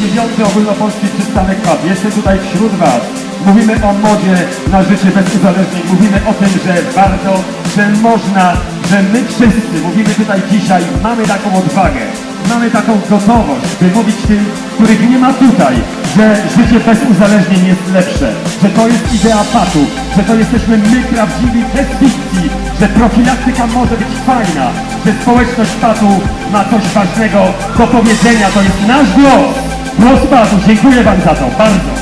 dziewiąty ogólnopolski przystanek PAP. Jestem tutaj wśród Was. Mówimy o modzie na życie bez uzależnień. Mówimy o tym, że warto, że można, że my wszyscy mówimy tutaj dzisiaj, mamy taką odwagę, mamy taką gotowość, by mówić tym, których nie ma tutaj, że życie bez uzależnień jest lepsze, że to jest idea patu, że to jesteśmy my prawdziwi bez fikcji, że profilaktyka może być fajna, że społeczność patu ma coś ważnego do powiedzenia, to jest nasz głos. Dziękuję Wam za to, bardzo.